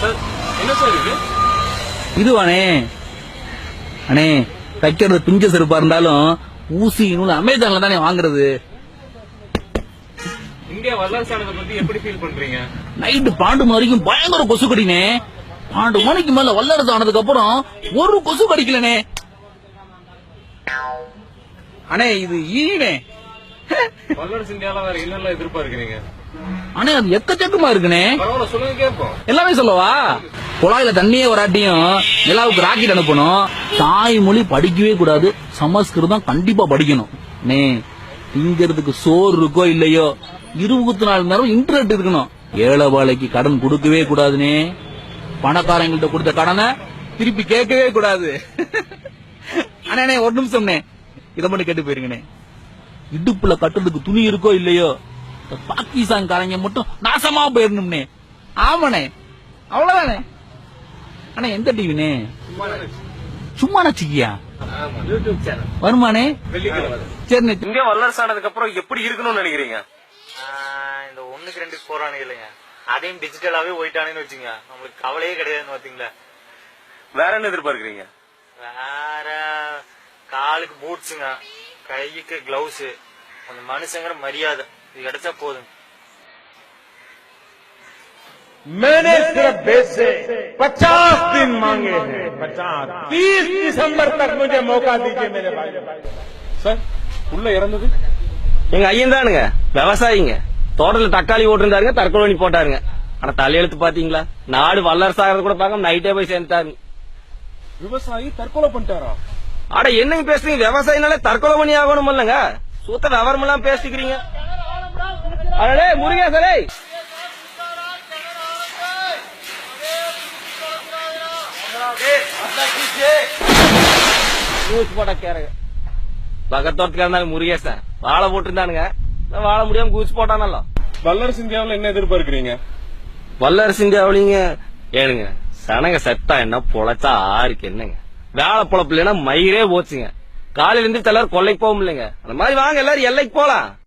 Sir என்ன sir இது? இதுவானே. அண்ணே தைக்கிறது பிஞ்ச செருப்பா இருந்தாலும் ஊசி நூல் அமேசான்ல தானே வாங்குறது. இந்தியா ஆனதை பத்தி எப்படி ஃபீல் பண்றீங்க? நைட்டு பாண்டு வரைக்கும் பயங்கர கொசு கடினே. பாண்டு மணிக்கு மேல வல்லரசு ஆனதுக்கு அப்புறம் ஒரு கொசு கடிக்கலனே. அண்ணே இது ஈனே. வல்லரசு இந்தியால வேற என்னெல்லாம் எதிர்பார்க்கிறீங்க? அண்ணே அது எக்கச்சக்கமா இருக்குனே எல்லாமே சொல்லவா? குழாயில தண்ணியே வராட்டியும் நிலாவுக்கு ராக்கெட் அனுப்பணும். தாய்மொழி படிக்கவே கூடாது. சமஸ்கிருதம் கண்டிப்பா படிக்கணும். நே திங்கிறதுக்கு சோறு இருக்கோ இல்லையோ இருபத்தி நாலு நேரம் இன்டர்நெட் இருக்கணும். ஏழை வாழைக்கு கடன் கொடுக்கவே கூடாதுனே பணக்காரங்கள்ட்ட கொடுத்த கடனை திருப்பி கேட்கவே கூடாது. அண்ணே ஒரு நிமிஷம்னே இதை மட்டும் கேட்டு போயிருங்கண்ணே. இடுப்புல கட்டுறதுக்கு துணி இருக்கோ இல்லையோ பாகிஸ்தான்காரங்க மட்டும் நாசமா போயிடணும்னே ஆமாண்ணே. அவ்வளவுதானே. அண்ணா எந்த டிவினே சும்மா நச்சிக்கியா யூடியூப் சேனல் வருமானே சரிண்ணே. இந்தியா வல்லரசு ஆனதுக்கு அப்புறம் எப்படி இருக்கணும்னு நினைக்கிறீங்க? ஆஹ் இந்த ஒண்ணுக்கு ரெண்டு போறானு இல்லைங்க. அதையும் டிஜிட்டலாவே போயிட்டானேன்னு வச்சுங்க நம்மளுக்கு கவலையே கிடையாதுன்னு பாத்தீங்களா? வேற என்ன எதிர்பார்க்கிறீங்க? வேற காலுக்கு பூட்ஸுங்க கைக்கு கிளவுஸ் கொஞ்சம் மனுஷங்கிற மரியாதை. இது கிடைச்சா போதும் मैंने सिर्फ देश से 50 दिन मांगे हैं 50 30 दिसंबर तक मुझे मौका दीजिए मेरे भाई சார் உள்ள இறந்தது எங்க ஐயன் தானுங்க விவசாயிங்க தோட்டத்துல தக்காளி ஓட்டிருந்தாருங்க தற்கொலை பண்ணி போட்டாருங்க ஆனா தலையெழுத்து பாத்தீங்களா நாடு வல்லரசு ஆகிறது கூட பார்க்காம நைட்டே போய் சேர்ந்துட்டாருங்க விவசாயி தற்கொலை பண்ணிட்டாரா அட என்னங்க பேசுறீங்க விவசாயினாலே தற்கொலை பண்ணி ஆகணும் இல்லங்க சுத்த விவரம் எல்லாம் பேசிக்கிறீங்க அடே முருகேசரே நியூஸ் போட்டா கேருங்க பக்கத்தோட்டத்துக்கு இருந்தாலும் முருகேசன் வாழை போட்டிருந்தானுங்க. வாழ முடியாம கூச்சு போட்டானല്ലോ வல்லரசு இந்தியாவுல என்ன எதிர்பார்க்கிறீங்க? வல்லரசு இந்தியாவிலிங்க ஏனுங்க சனங்க செத்தா என்ன பொழைச்சா ஆருக்கு என்னங்க? வேலை பொழப்பு இல்லைன்னா மயிரே போச்சுங்க. காலையில இருந்து எல்லாரும் கொல்லைக்கு போகும் இல்லைங்க. அந்த மாதிரி வாங்க எல்லாரும் எல்லைக்கு போலாம்.